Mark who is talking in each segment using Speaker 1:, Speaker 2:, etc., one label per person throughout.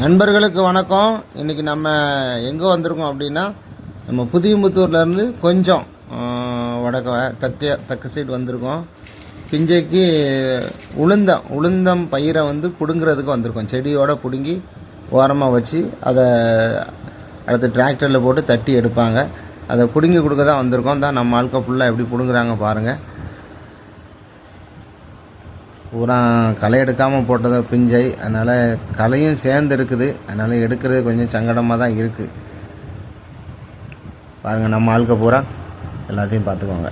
Speaker 1: நண்பர்களுக்கு வணக்கம். இன்னைக்கு நம்ம எங்கே வந்திருக்கோம் அப்படின்னா நம்ம புதியம்புத்தூர்லேருந்து கொஞ்சம் வடக்க தக்க தக்க சைடு வந்திருக்கோம். பிஞ்சைக்கு உளுந்தம் உளுந்தம் பயிரை வந்து பிடுங்கிறதுக்கு வந்திருக்கோம். செடியோடு பிடுங்கி ஓரமாக வச்சு அதை அடுத்து டிராக்டரில் போட்டு தட்டி எடுப்பாங்க. அதை பிடுங்கி கொடுக்க தான் வந்திருக்கோம். தான் நம்ம ஆட்கள் ஃபுல்லாக எப்படி பிடுங்குறாங்க பாருங்கள் பூரா களை எடுக்காமல் போட்டதை பிஞ்சை. அதனால் களையும் சேர்ந்து இருக்குது. அதனால் எடுக்கிறது கொஞ்சம் சங்கடமாக தான் இருக்குது பாருங்கள் நம்ம ஆளுக்க பூரா எல்லாத்தையும் பார்த்துக்கோங்க.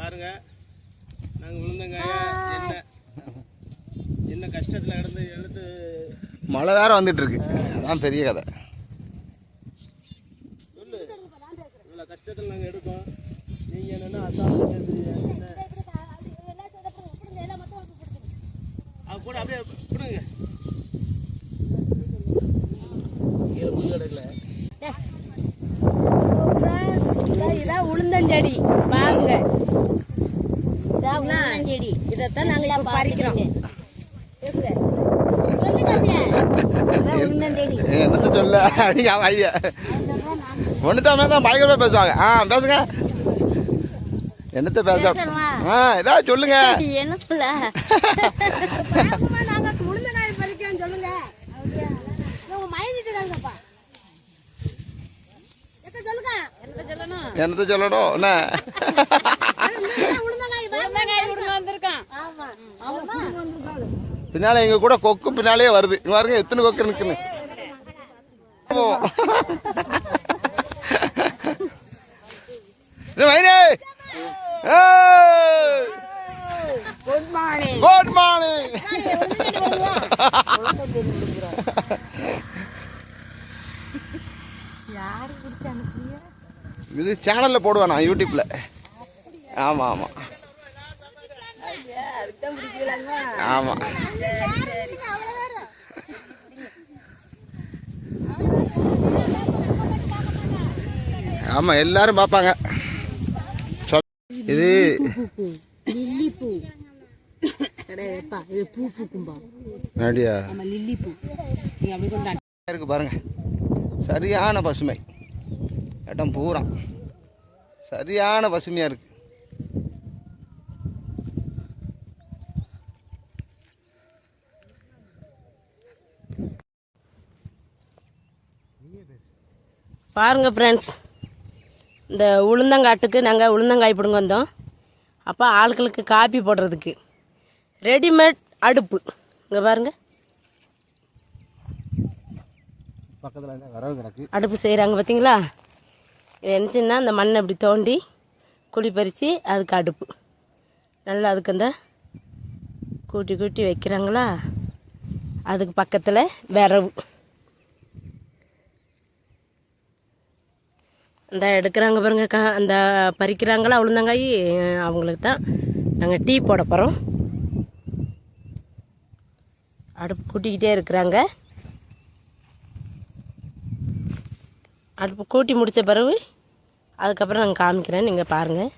Speaker 2: பாருங்க நாங்கள் உளுந்தங்காய என்ன? என்ன கஷ்டத்தில் கிடந்து எடுத்து
Speaker 1: மழை வேற வந்துட்டு இருக்கு அதான் பெரிய கதை.
Speaker 2: கஷ்டத்தில் நாங்கள் எடுக்கோம் கூட அப்படியே
Speaker 3: இதான் உளுந்தஞ்செடி. பாருங்க
Speaker 4: இதான் உளுந்தஞ்செடி.
Speaker 3: இதைத்தான் நாங்க இப்ப பறிக்கிறோம்.
Speaker 1: என்னத்த சொல்ல? அடிங்க அவன் ஐயா ஒன்று தான் தான் பயங்கரமாக பேசுவாங்க. ஆ பேசுங்க. என்னத்த பேச? ஆ ஏதாவது சொல்லுங்க.
Speaker 4: என்ன சொல்ல?
Speaker 3: சொல்லுங்க
Speaker 1: என்னத்த சொல்லணும்? என்ன? பின்னால எங்க கூட கொக்கு பின்னாலே வருது. பாருங்க எத்தனை கொக்கு நிக்குன்னு போவோம்.
Speaker 3: குட் மார்னிங்
Speaker 1: குட் மார்னிங் இது சேனல்ல போடுவேன் நான் யூடியூப்ல ஆமா ஆமா. ஆமா. ஆமா எல்லாரும் பார்ப்பாங்க. இது
Speaker 4: லில்லி பூ. கிடையாதுப்பா இது பூ பூக்கும்பா.
Speaker 1: அப்படியா?
Speaker 4: நம்ம லில்லி பூ. நீ அப்படி கொண்டாடு
Speaker 1: இருக்கு பாருங்க. சரியான பசுமை. இடம் பூரா. சரியான பசுமையா இருக்கு.
Speaker 4: பாருங்க ஃப்ரெண்ட்ஸ் இந்த உளுந்தங்காட்டுக்கு நாங்கள் உளுந்தங்காய் பிடுங்க வந்தோம். அப்போ ஆட்களுக்கு காப்பி போடுறதுக்கு. ரெடிமேட் அடுப்பு. இங்கே பாருங்க.
Speaker 1: பக்கத்துல வரவு கிடக்கு.
Speaker 4: அடுப்பு செய்கிறாங்க பார்த்தீங்களா இது என்னச்சுன்னா அந்த மண்ணை இப்படி தோண்டி குழி பறித்து அதுக்கு அடுப்பு. நல்லா அதுக்கு அந்த கூட்டி கூட்டி வைக்கிறாங்களா? அதுக்கு பக்கத்தில் விரவு இந்த எடுக்கிறாங்க பாருங்க கா அந்த பறிக்கிறாங்களா உளுந்தங்காய் அவங்களுக்கு தான். நாங்கள் டீ போட போகிறோம் அடுப்பு கூட்டிக்கிட்டே இருக்கிறாங்க. அடுப்பு கூட்டி முடித்த பிறகு அதுக்கப்புறம் நாங்கள் காமிக்கிறேன் நீங்கள் பாருங்கள்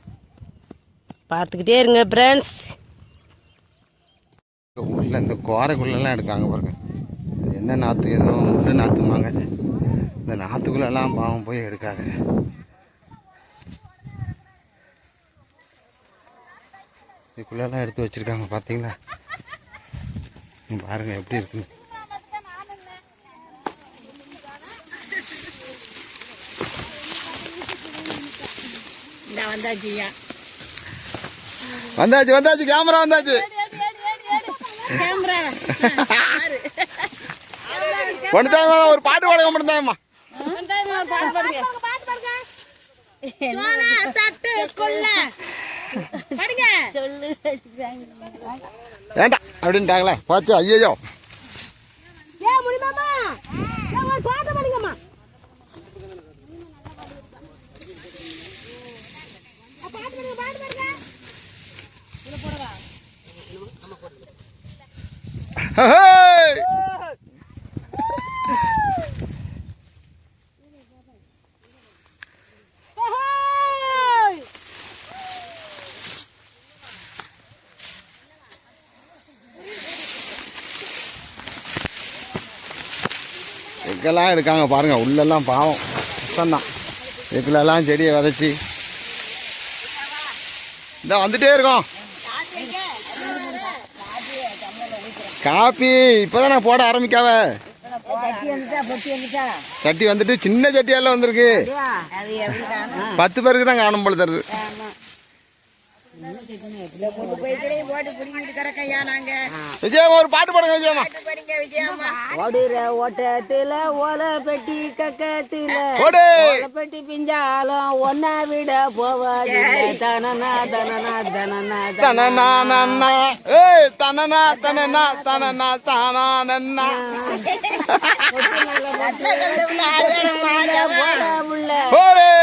Speaker 4: பார்த்துக்கிட்டே இருங்க ஃப்ரெண்ட்ஸ்
Speaker 1: உள்ள இந்த கோரைக்குள்ளெல்லாம் எடுக்காங்க பாருங்க. என்ன நாற்று ஏதோ முள்ளு நாற்றுமாங்க இந்த நாற்றுக்குள்ளெல்லாம் பாவம் போய் எடுக்காங்க இதுக்குள்ளெல்லாம் எடுத்து வச்சிருக்காங்க பார்த்தீங்களா? இங்க பாருங்க எப்படி இருக்குன்னு வந்தாச்சு வந்தாச்சு கேமரா வந்தாச்சு.
Speaker 3: கேமரா.
Speaker 1: ஒன்று ஒரு பாட்டு பாடுங்க
Speaker 3: தட்டு கொள்ள. பாடுங்க.
Speaker 4: சொல்லு
Speaker 1: வேண்டாம் அப்படின்ட்டாங்களே? போச்சு ஐயோ
Speaker 3: ஏ முடியுமாமா ஏ ஒரு பாட்டு பாடுங்கம்மா. பாட்டு பாடுங்க பாட்டு பாடுங்க.
Speaker 1: ஹே! எங்கெல்லாம் எடுக்காங்க பாருங்க உள்ளெல்லாம் பாவம். கஷ்டம்தான். இதுக்குள்ளெல்லாம் செடியை விதைச்சி. இந்த வந்துட்டே இருக்கோம். காப்பி இப்போதான் நான் போட ஆரம்பிக்காவ. சட்டி வந்துட்டு சின்ன சட்டியெல்லாம் வந்திருக்கு. பத்து பேருக்கு தான் காணும் போல தருது. விஜயம்மா ஒரு பாட்டு பாடுங்க விஜயம்மா.
Speaker 4: ஓடுற ஓட்டத்துல ஓல பெட்டி கக்கத்துல.
Speaker 1: ஓடு
Speaker 4: பெட்டி பிஞ்சாலும் ஒன்னா விட போவாதீங்க தனனா தனனா தனனா
Speaker 1: தனனா நன்னா. ஏய் தனனா தனனா தனனா தானா நன்னா. ஓடு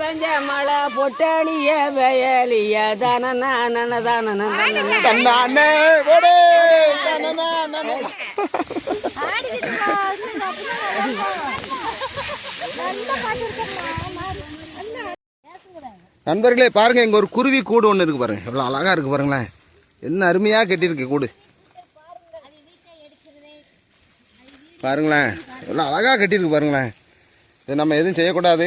Speaker 4: பெஞ்ச மழை பொட்டணிய வயலிய தனனா
Speaker 1: நண்பர்களே பாருங்க இங்க ஒரு குருவி கூடு ஒன்று இருக்கு பாருங்க. எவ்வளோ அழகா இருக்கு பாருங்களேன். என்ன அருமையா கட்டியிருக்கு கூடு. பாருங்களேன் எவ்வளோ அழகா கட்டியிருக்கு பாருங்களேன். இது நம்ம எதுவும் செய்யக்கூடாது.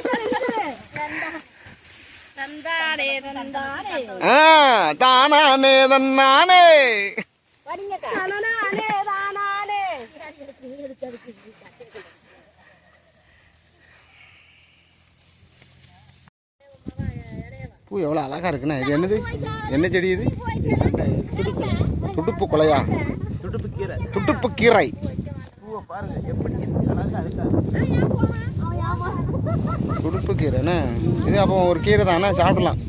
Speaker 1: தானானே தன்னானே.
Speaker 3: தானானே தானானே.
Speaker 1: பூ எவ்வளோ அழகா இருக்குண்ணா. இது என்னது? என்ன செடி இது? துடுப்பு கொலையா?
Speaker 2: துடுப்பு கீரை.
Speaker 1: துடுப்பு கீரை.
Speaker 2: பூவை பாருங்க எப்படி அழகா இருக்கா.
Speaker 1: துடுப்பு கீரைண்ணே இது அப்போ ஒரு கீரை தானே சாப்பிடலாம்.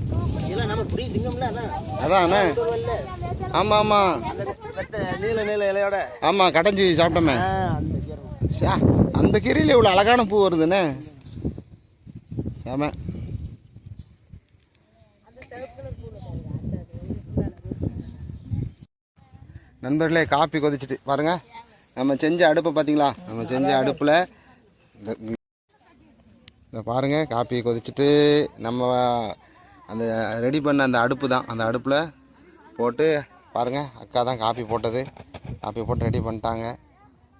Speaker 1: அதானே ஆமாம் ஆமாம் ஆமாம் கடைஞ்சி சாப்பிட்டோமே. சா அந்த கீரையில் இவ்வளோ அழகான பூ வருதுண்ணே. ஆமா நண்பர்களே காப்பி கொதிச்சிட்டு பாருங்க. நம்ம செஞ்ச அடுப்பை பார்த்தீங்களா? நம்ம செஞ்ச அடுப்பில் இந்த பாருங்க காப்பி கொதிச்சிட்டு நம்ம அந்த ரெடி பண்ண அந்த அடுப்பு தான். அந்த அடுப்பில் போட்டு பாருங்க அக்கா தான் காப்பி போட்டது. காப்பி போட்டு ரெடி பண்ணிட்டாங்க.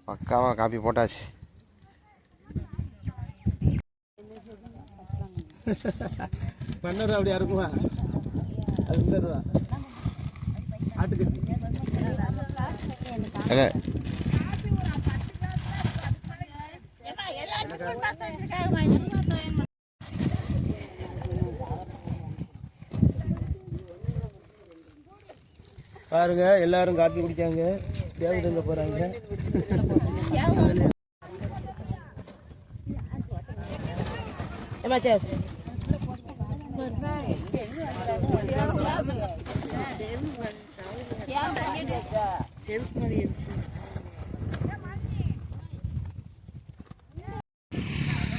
Speaker 1: பக்காவாக காப்பி போட்டாச்சு.
Speaker 2: மன்னர் அப்படியா இருக்குமா அது பாருங்க எல்லாரும் காப்பி குடிக்காங்க. சேவை தங்க போறாங்க?
Speaker 4: ஏமா சரி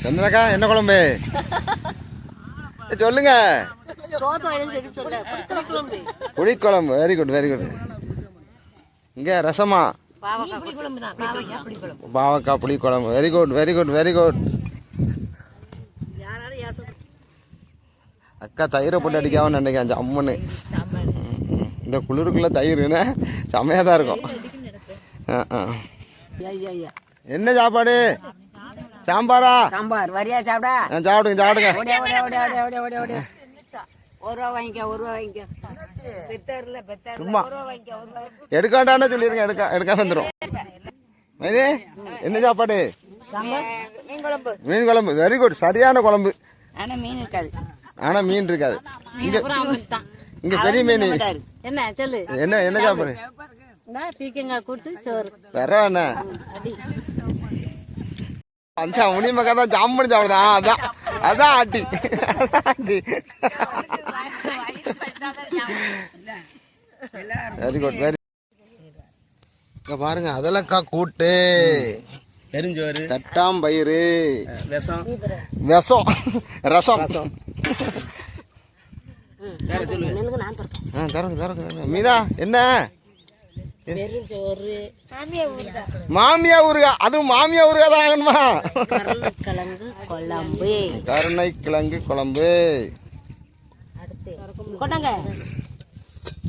Speaker 1: சந்திரக்கா என்ன குழம்பு? சொல்லுங்க. புளிக்குழம்பு. வெரி குட் வெரி குட் இங்க ரசமா? பாவக்காய் புளிக்குழம்பு. Very good very good very good அக்கா தயிரை போட்டு அடிக்காம நினைக்கிறேன் ஜம்முன்னு. இந்த குளிருக்குள்ள தயிர்னா செம்மையாக தான் இருக்கும். ஆ, ஆ. என்ன சாப்பாடு? சாம்பாரா?
Speaker 4: சாம்பார். வரியா சாப்பிடா?
Speaker 1: சாப்பிடுங்க சாப்பிடுங்க.
Speaker 4: ஒரு ரூபா வாங்கிக்க ஒரு ரூபா வாங்கிக்க.
Speaker 1: சும்மா. எடுக்க வேண்டாம்னு சொல்லிருங்க எடுக்க எடுக்காம வந்துடும் என்ன சாப்பாடு?
Speaker 4: மீன் குழம்பு.
Speaker 1: மீன் குழம்பு. வெரி குட் சரியான குழம்பு.
Speaker 4: ஆனா மீன் இருக்காது.
Speaker 1: ஆனா மீன் இருக்காது. இங்க இங்க பெரிய மீன்.
Speaker 5: என்ன சொல்லு?
Speaker 1: என்ன என்ன சாப்பாடு?
Speaker 5: இந்த
Speaker 1: அந்த தான் ஜாம் பண்ணி சாப்பிடுதா? அதான். அதான் ஆட்டி. அதான் ஆட்டி. வெரி குட் வெரி இங்க பாருங்க அதெல்லாம் கூட்டு.
Speaker 2: பெருஞ்சோறு
Speaker 1: தட்டாம்பயிறு
Speaker 2: விஷம்
Speaker 1: விஷம் ரசம்.
Speaker 4: திறக்கேன்
Speaker 1: ஆ தரங்க. மீனா என்ன? மாமியா ஊருகா. அதுவும் மாமியா ஊருகா தான் ஆகணுமா?
Speaker 4: கிழங்கு குழம்பு.
Speaker 1: கருணை கிழங்கு குழம்பு
Speaker 4: கொண்டாங்க.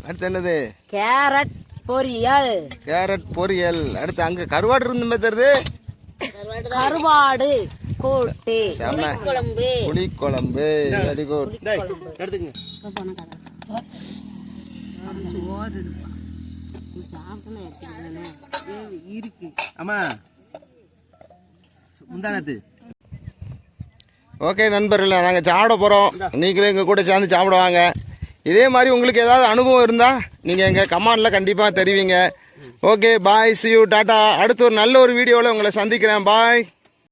Speaker 1: அடுத்து என்னது?
Speaker 4: கேரட் பொரியல்.
Speaker 1: கேரட் பொரியல். அடுத்து அங்க கருவாடு இருந்துமே தருது?
Speaker 4: கருவாடு கூட்டு.
Speaker 1: செம்ம.
Speaker 6: குழம்பு
Speaker 1: புளி குழம்பு வெரி குட்
Speaker 2: டேய், எடுத்துக்கங்க ஆமா முந்தானத்து.
Speaker 1: ஓகே நண்பர்களே நாங்கள் சாப்பிட போகிறோம் நீங்களும் எங்கள் கூட சேர்ந்து சாப்பிடுவாங்க இதே மாதிரி உங்களுக்கு ஏதாவது அனுபவம் இருந்தால் நீங்கள் எங்கள் கமாண்டில் கண்டிப்பாக தெரிவிங்க. ஓகே பாய் சி யூ டாட்டா அடுத்து ஒரு நல்ல ஒரு வீடியோவில் உங்களை சந்திக்கிறேன். பாய்